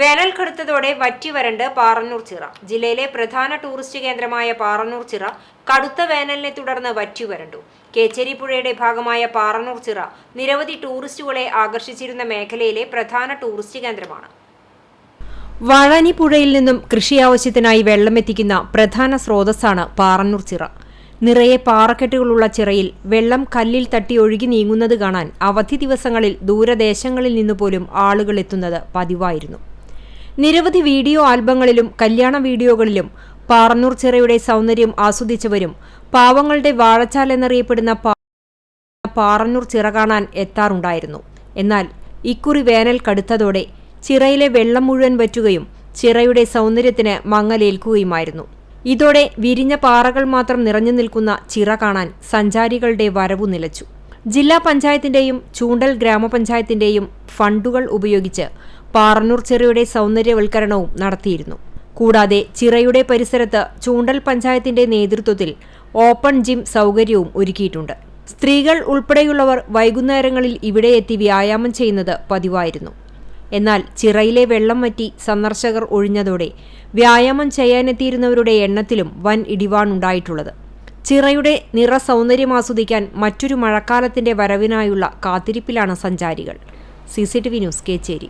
വേനൽ കടുത്തതോടെ വറ്റിവരണ്ട് പാറന്നൂർ ചിറ. ജില്ലയിലെ പ്രധാന ടൂറിസ്റ്റ് കേന്ദ്രമായ പാറന്നൂർ ചിറ കടുത്ത വേനലിനെ തുടർന്ന് വറ്റി വരണ്ടു കേച്ചേരി പുഴയുടെ ഭാഗമായ പാറന്നൂർ ചിറ നിരവധി ടൂറിസ്റ്റുകളെ ആകർഷിച്ചിരുന്ന മേഖലയിലെ പ്രധാന ടൂറിസ്റ്റ് കേന്ദ്രമാണ്. വാഴാനി പുഴയിൽ നിന്നും കൃഷി ആവശ്യത്തിനായി വെള്ളമെത്തിക്കുന്ന പ്രധാന സ്രോതസ്സാണ് പാറന്നൂർ ചിറ. നിറയെ പാറക്കെട്ടുകളുള്ള ചിറയിൽ വെള്ളം കല്ലിൽ തട്ടി ഒഴുകി നീങ്ങുന്നത് കാണാൻ അവധി ദിവസങ്ങളിൽ ദൂരദേശങ്ങളിൽ നിന്നു പോലും ആളുകൾ എത്തുന്നത് പതിവായിരുന്നു. നിരവധി വീഡിയോ ആൽബങ്ങളിലും കല്യാണ വീഡിയോകളിലും പാറന്നൂർ ചിറയുടെ സൗന്ദര്യം ആസ്വദിച്ചവരും പാവങ്ങളുടെ വാഴച്ചാൽ എന്നറിയപ്പെടുന്ന പാറന്നൂർ ചിറ കാണാൻ എത്താറുണ്ടായിരുന്നു. എന്നാൽ ഇക്കുറി വേനൽ കടുത്തതോടെ ചിറയിലെ വെള്ളം മുഴുവൻ വറ്റുകയും ചിറയുടെ സൗന്ദര്യത്തിന് മങ്ങലേൽക്കുകയുമായിരുന്നു. ഇതോടെ വിരിഞ്ഞ പാറകൾ മാത്രം നിറഞ്ഞു നിൽക്കുന്ന ചിറ കാണാൻ സഞ്ചാരികളുടെ വരവു നിലച്ചു. ജില്ലാ പഞ്ചായത്തിന്റെയും ചൂണ്ടൽ ഗ്രാമപഞ്ചായത്തിന്റെയും ഫണ്ടുകൾ ഉപയോഗിച്ച് പാറന്നൂർ ചിറയുടെ സൗന്ദര്യവൽക്കരണവും നടത്തിയിരുന്നു. കൂടാതെ ചിറയുടെ പരിസരത്ത് ചൂണ്ടൽ പഞ്ചായത്തിന്റെ നേതൃത്വത്തിൽ ഓപ്പൺ ജിം സൗകര്യവും ഒരുക്കിയിട്ടുണ്ട്. സ്ത്രീകൾ ഉൾപ്പെടെയുള്ളവർ വൈകുന്നേരങ്ങളിൽ ഇവിടെ എത്തി വ്യായാമം ചെയ്യുന്നത് പതിവായിരുന്നു. എന്നാൽ ചിറയിലെ വെള്ളം വറ്റി സന്ദർശകർ ഒഴിഞ്ഞതോടെ വ്യായാമം ചെയ്യാനെത്തിയിരുന്നവരുടെ എണ്ണത്തിലും വൻ ഇടിവാണുണ്ടായിട്ടുള്ളത്. ചിറയുടെ നിറ സൗന്ദര്യം ആസ്വദിക്കാൻ മറ്റൊരു മഴക്കാലത്തിന്റെ വരവിനായുള്ള കാത്തിരിപ്പിലാണ് സഞ്ചാരികൾ. C C T V news Kechery.